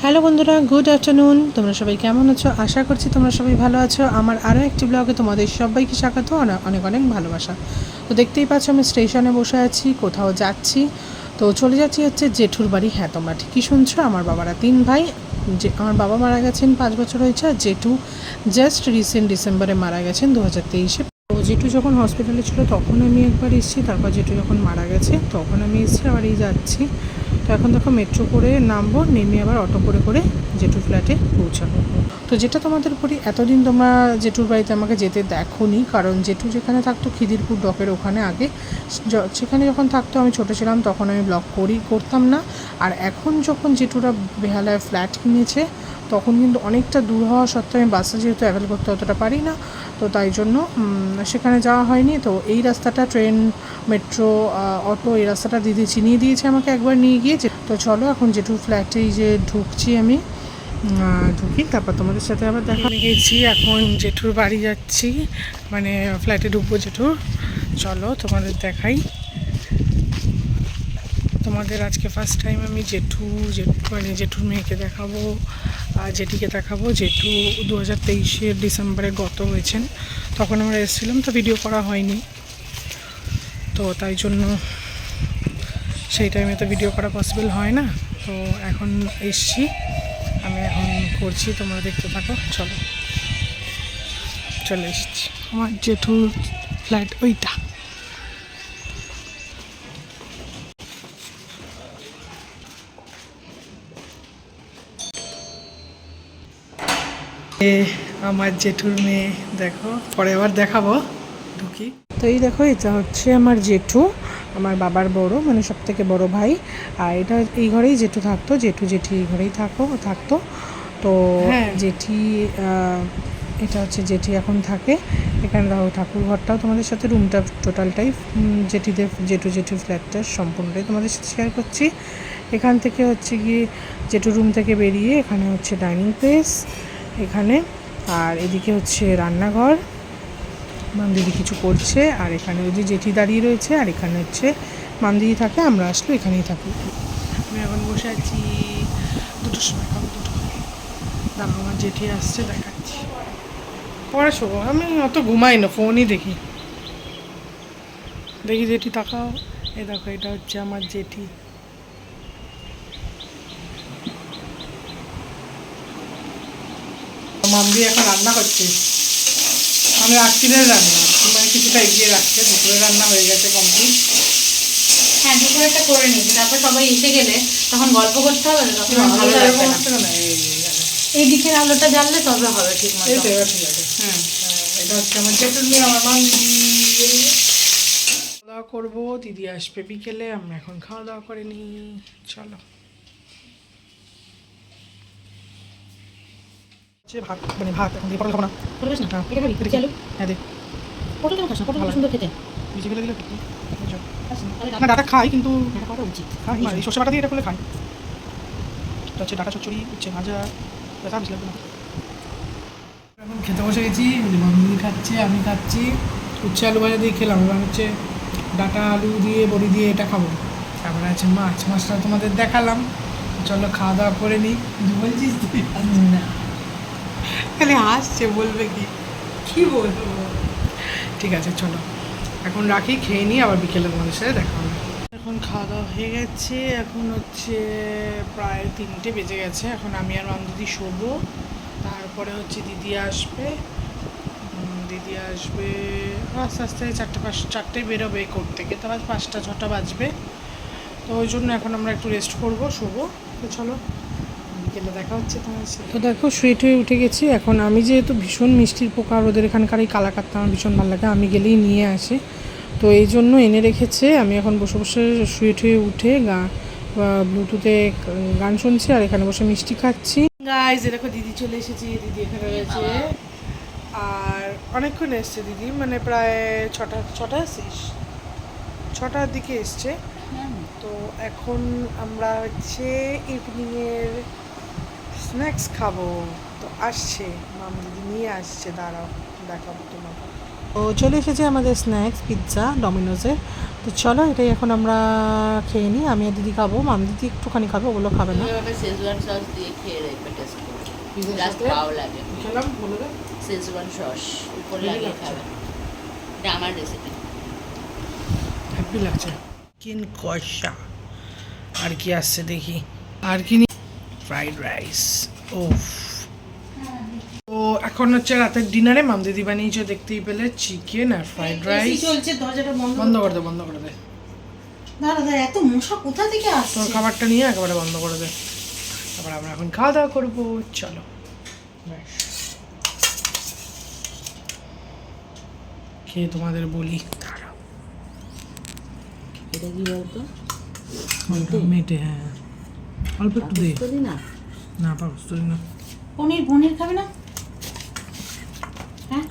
Hello বন্ধুরা, good afternoon. তোমরা সবাই কেমন আছো? আশা করছি তোমরা সবাই ভালো আছো। আমার আরও একটি ব্লগে তোমাদের সবাইকে স্বাগত অনে- অনেক অনেক ভালোবাসা। তো দেখতেই পাচ্ছ আমি স্টেশনে বসে আছি, কোথাও যাচ্ছি। তো চলে যাচ্ছি হচ্ছে জেঠুর বাড়ি। হ্যাঁ তোমরা ঠিকই শুনছো, আমার বাবারা তিন ভাই। যে, আমার বাবা মারা গেছেন পাঁচ বছর হয়েছে আর জেঠু জাস্ট রিসেন্ট ডিসেম্বরে মারা গেছেন দু হাজার তেইশে। তো জেঠু যখন হসপিটালে ছিল তখন আমি একবার এসেছি, তারপর জেঠু যখন মারা গেছে, তখন আমি এসেছি আবার এই যাচ্ছি। তো এখন দেখো মেট্রো করে নামবো, নেমে আবার অটো করে করে জেঠুর ফ্ল্যাটে পৌঁছাবো। তো যেটা তোমাদের বলি এতদিন তোমরা জেঠুর বাড়িতে আমাকে যেতে দেখোনি, কারণ জেঠু যেখানে থাকতো খিদিরপুর ডকের ওখানে আগে সেখানে যখন থাকতো আমি ছোটো ছিলাম তখন আমি ব্লগ করি, করতাম না। আর এখন যখন জেঠুরা বেহালায় ফ্ল্যাট কিনেছে, তখন কিন্তু অনেকটা দূর হওয়া সত্ত্বেও আমি বাসে যেহেতু অ্যাভেল করতে অতটা পারি না, তো তাই জন্য সেখানে যাওয়া হয়নি। তো এই রাস্তাটা ট্রেন মেট্রো অটো এই রাস্তাটা দিদি চিনিয়ে দিয়েছে আমাকে একবার নিয়ে গিয়ে যে- তো চলো এখন জেঠুর ফ্ল্যাটে যে ঢুকছি আমি। ঢুকি, তারপর তোমাদের সাথে আবার দেখা গেছি। এখন জেঠুর বাড়ি যাচ্ছি মানে ফ্ল্যাটে ঢুকবো জেঠুর। চলো তোমাদের দেখাই। তোমাদের আজকে ফার্স্ট টাইম আমি জেঠু জেঠু মানে জেঠুর মেয়েকে দেখাবো, আর জেঠিকে দেখাবো। জেঠু দু হাজার তেইশের ডিসেম্বরে গত হয়েছেন। তখন আমরা এসেছিলাম, তো ভিডিও করা হয়নি। তো তাই জন্য সেই টাইমে তো ভিডিও করা পসিবল হয় না। তো এখন এসছি। আমি এখন করছি, তোমরা দেখতে থাকো। চলো। চলে এসছি। আমার জেঠুর ফ্ল্যাট ওইটা। আমার জেঠুর মেয়ে, দেখো। পরে আবার দেখাবো। ঢুকি। তো এই দেখো এটা হচ্ছে আমার জেঠু আমার বাবার বড় মানে সব থেকে বড় ভাই। আর এটা এই ঘরেই জেঠু থাকতো জেঠু জেঠি এই ঘরেই থাকো থাকতো। তো জেঠি এটা হচ্ছে জেঠি এখন থাকে। এখানে রাহু ঠাকুর ঘরটাও তোমাদের সাথে রুমটা টোটালটাই জেঠিদের জেঠু জেঠু ফ্ল্যাটটা সম্পূর্ণটাই তোমাদের সাথে শেয়ার করছি। এখান থেকে হচ্ছে গিয়ে জেঠু রুম থেকে বেরিয়ে এখানে হচ্ছে ডাইনিং প্লেস এখানে। আর এদিকে হচ্ছে রান্নাঘর। মাম দিদি কিছু করছে, আর এখানে ওই যে জেঠি দাঁড়িয়ে রয়েছে, আর এখানে হচ্ছে মাম দিদি থাকে, আমরা আসলে এখানেই থাকি। আমি এখন বসে আছি দুটোর সময় খাব দুটো দাঁড়া আমার জেঠি আসছে, দেখাচ্ছি। পরে শোবো আমি অত ঘুমাই না, ফোনই দেখি। দেখি জেঠি, তাকাও। এ দেখো, এটা হচ্ছে আমার জেঠি। মামদি এখন রান্না করছে। আমি রাত্রিরের রান্না মানে কিছুটা এগিয়ে রাখছে দুপুরের রান্না হয়ে গেছে কমপ্লিট হ্যাঁ দুপুরেরটা করে নিয়েছি। তারপর সবাই এসে গেলে তখন গল্প করতে হবে তো তখন ভালো লাগবে না। এই দিকের আলোটা জ্বাললে তবে হবে ঠিক মতো এই তো এবার ঠিক আছে। হুম। হ্যাঁ, এটা হচ্ছে আমার জেঠুর আমার মামদি খাওয়া দাওয়া করব দিদি আসবে বিকেলে আমরা এখন খাওয়া দাওয়া করে নিই। চলো। হচ্ছে ভাত মানে ভাত এখন দিয়ে পটল খাব না না? হ্যাঁ। এটা খাবি দেখি। চালু হ্যাঁ দে। পটল কেন খাস না পটল সুন্দর খেতে। ভিজে ফেলে দিলে কি না? ডাটা খাই কিন্তু ডাটা উচিত। খাই না এই সর্ষে বাটা দিয়ে এটা করলে খাই। এটা হচ্ছে ডাটা চচ্চড়ি হচ্ছে ভাজা ব্যথা বেশি লাগবে না। এখন খেতে বসে গেছি মামনি খাচ্ছে আমি খাচ্ছি। উচ্ছে আলু ভাজা দিয়ে খেলাম এবার হচ্ছে ডাটা আলু দিয়ে বড়ি দিয়ে এটা খাব। তারপরে আছে মাছ মাছটা তোমাদের দেখালাম। চলো খাওয়া দাওয়া করে নিই। বলছিস না। খালি হাসছে, বলবে কি? কি বলব? ঠিক আছে, চলো। এখন রাখি, খেয়ে নিই আবার বিকেলে তোমাদের সাথে দেখা হবে। এখন খাওয়া দাওয়া হয়ে গেছে, এখন হচ্ছে প্রায় তিনটে বেজে গেছে। এখন আমি আর মাম দিদি শোবো, তারপরে হচ্ছে দিদি আসবে। দিদি আসবে, আস্তে আস্তে চারটে পাঁচ চারটে বেরোবে কোর্ট থেকে। তার পাঁচটা, ছটা বাজবে। তো ওই জন্য এখন আমরা একটু রেস্ট করব, শোবো। তো চলো। বিকেলে দেখা হচ্ছে তোমার সাথে? তো দেখো শুয়ে টুয়ে উঠে গেছি। এখন আমি যেহেতু ভীষণ মিষ্টির পোকা আর ওদের এখানকার এই কালাকাতটা আমার ভীষণ ভালো লাগে আমি গেলেই নিয়ে আসি। তো এই জন্য এনে রেখেছে আমি এখন বসে বসে শুয়ে টুয়ে উঠে গা ব্লুটুথে গান শুনছি আর এখানে বসে মিষ্টি খাচ্ছি। গাইজ দেখো দিদি চলে এসেছি দিদি এখানে রয়েছে। আর অনেকক্ষণ এসছে দিদি মানে প্রায় ছটা ছটা আসিস ছটার দিকে এসছে। তো এখন আমরা হচ্ছে ইভিনিংয়ের স্ন্যাক্স খাব। তো আসছে। মাম দিদি নিয়ে আসছে। দাঁড়াও দেখাবো তোমাকে। তো চলে এসেছে আমাদের স্ন্যাক্স পিৎজা ডমিনোজের তো চলো এটাই এখন আমরা খেয়ে নিই। আমি আর দিদি খাব। মাম দিদি একটুখানি খাবে ওগুলো খাবে না। শেজওয়ান সস দিয়ে খেয়ে দেখবে টেস্ট করবে ভালো লাগে। খেলাম শেজওয়ান সস উপর হেভি লাগিয়ে খাবে। এটা আমার রেসিপি হ্যাপি লাগছে। চিকেন কষা। আর কি আসছে দেখি। আর কি ফ্রাইড রাইস ও তো এখন হচ্ছে রাতের ডিনারে মাম দিদি বানিয়েছে দেখতেই পেলে চিকেন আর ফ্রাইড রাইস চলছে দরজাটা বন্ধ করে। দে বন্ধ করে দে। দাঁড়া দাঁড়া এত মশা কোথা থেকে আসছে? তোর খাবারটা নিয়ে একেবারে বন্ধ করে দে। তারপর আমরা এখন খাওয়া দাওয়া করব চলো। ব্যাস। খেয়ে তোমাদের বলি। এটা কি বলতো? মেটে হ্যাঁ। অল্প একটু দে। না? না পনির পনির খাবে না? হ্যাঁ?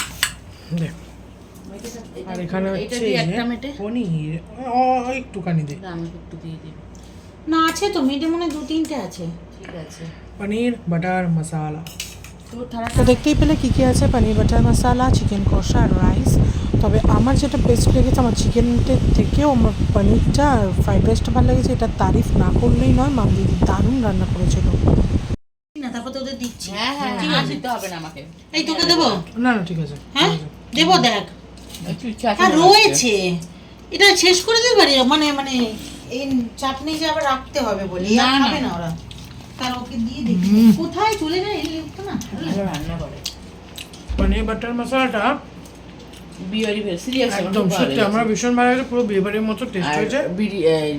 আর এখানে হচ্ছে পনির। একটুখানি দে। একটু দিয়ে দিন না আছে তো মনে হয় দু তিনটে আছে। ঠিক আছে। পনির বাটার মশালা। তো দেখতেই পেলে কী কী আছে? পনির বাটার মশালা চিকেন কষা আর রাইস তবে আমার যেটা বেস্ট লেগেছে আমার চিকেনের থেকেও আমার পনিরটা আর ফ্রাইড রাইসটা ভালো লেগেছে। এটা তারিফ না করলেই নয় মাম দিদি দারুণ রান্না করেছিল। না তারপর তো ওদের দিচ্ছি। হ্যাঁ হ্যাঁ ঠিক হ্যাঁ আছে। দিতে হবে না আমাকে। এই তোকে দেবো? না না ঠিক আছে। হ্যাঁ? দেবো দেখ। হ্যাঁ রয়েছে। এটা শেষ করে দিতে পারি? মানে মানে এই চাটনি যে আবার রাখতে হবে বলে না, খাবে না ওরা। তার ওকে দিয়ে দেখি কোথায় চলে যায়? এই লোকটা না ভালো রান্না করে। পনির বাটার মশলাটা বিয়ারি সিরিয়াস একদম সত্যি আমার ভীষণ ভালো লাগে পুরো বিয়েবাড়ির মতো টেস্ট হয়েছে।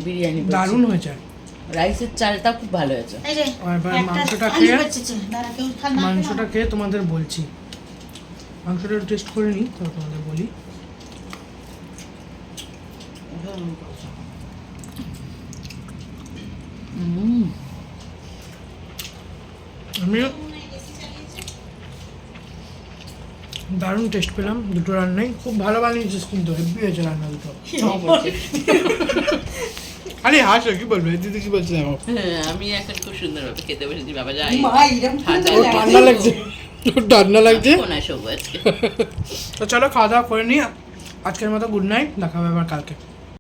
বিরিয়ানি দারুণ হয়েছে। রাইসের চালটা খুব ভালো হয়েছে। মাংসটা খেয়ে- মাংসটা খেয়ে তোমাদের বলছি। মাংসটা টেস্ট করে নিই তারপর তোমাদের বলি। হুম। আমি দারুণ টেস্ট পেলাম দুটো রান্নাই। খুব ভালো বানিয়েছিস কিন্তু হেভি হয়েছে রান্না দুটো। আরে হাসো কি বলবে? দিদি কি বলছে দেখো হ্যাঁ, আমি এখন খুব সুন্দরভাবে খেতে বসেছি বাবা যাই। মা এরকম ঠান্ডা লাগছে? ঠান্ডা লাগছে? তো চলো খাওয়া দাওয়া করে নিই আজকের মতো গুড নাইট দেখা হবে আবার কালকে।